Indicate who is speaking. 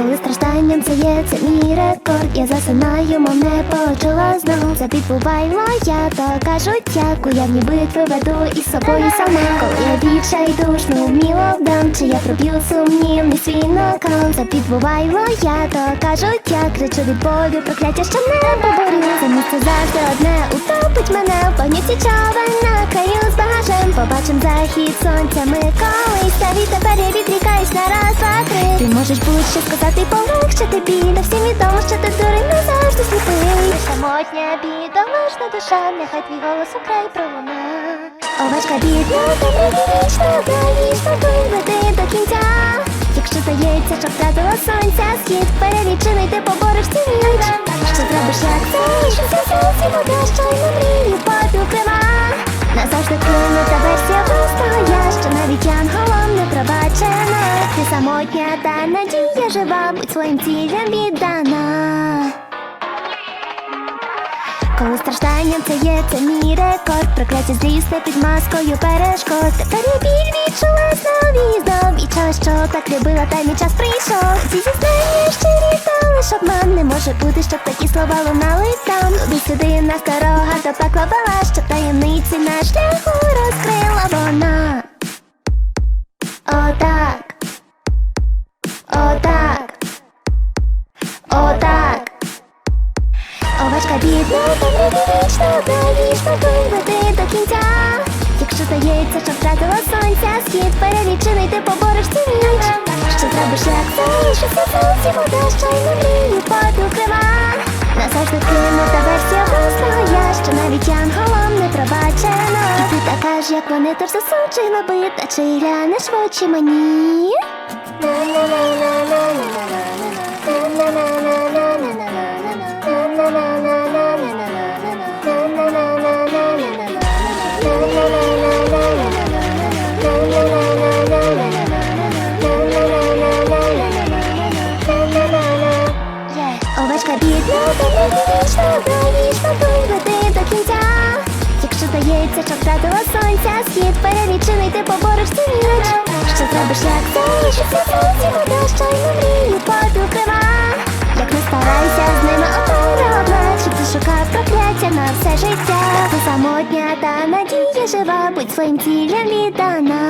Speaker 1: стражданням це є це мій рекорд. Я засинаю, мов не почула знову. Це підбуваймо, я то кажуть, як уявні битви веду із собою сама. Коли я відчайдушно вміло вдам, чи я проб'ю сумнівний свій нокаут. Це підбуваймо, я то кажуть, я кричу від болю, прокляття, що не поборю. Це місце завжди одне утопить мене в пам'яті човен на краю з багажем. Побачим захід сонця, ми колись та тепер я відрікаюсь на раз, два, три. Ти можеш будь-що сказати, полегшити біль. Та всім відомо, що ти дурень назавжди сліпий. Самотня бідолашна душа, нехай твій голос у край пролуна. Овечка бідна, добра вічна, та вічно виведи до кінця. Якщо здається, що втратила сонця, схід перелічений, ти побореш цю ніч. Що зробиш, як це? Що це сонці вода, що й на мрію подукрива. Назавжди кинута версія жива, будь своїм цілям віддана. Коли стражданням це є, це мій рекорд. Прокляття злісне під маскою перешкод. Тепер я біль відчула знову і час, що так любила, та мій час прийшов. Ці зізнання щирі, то лиш обман Не може бути, щоб такі слова лунали там Туди сюди на дорога до пекла вела Щоб таємниці на шляху Добра вічна, та вічно виведи до кінця. Якщо здається, що втратила сонця, схід перелічений, ти побореш цю ніч. Що зробиш, як це сонці вода, що й на мрію подукрива. Назавжди кинута версія власного я, що навіть янголом не пробачена. І ти така ж, як вони, тож засуджена бита, чи глянеш в очі мені? Овечка бідна, добра вічна, та вічно виведи до кінця. Якщо здається, що втратила сонця, схід перелічений, ти побореш цю ніч. Що зробиш, як це, що це сонці вода, що й на мрію. Як не старайся з ними обороблять, щоб ти шукав прокляття на все життя. Ти самотня та надія жива, будь своїм цілям віддана.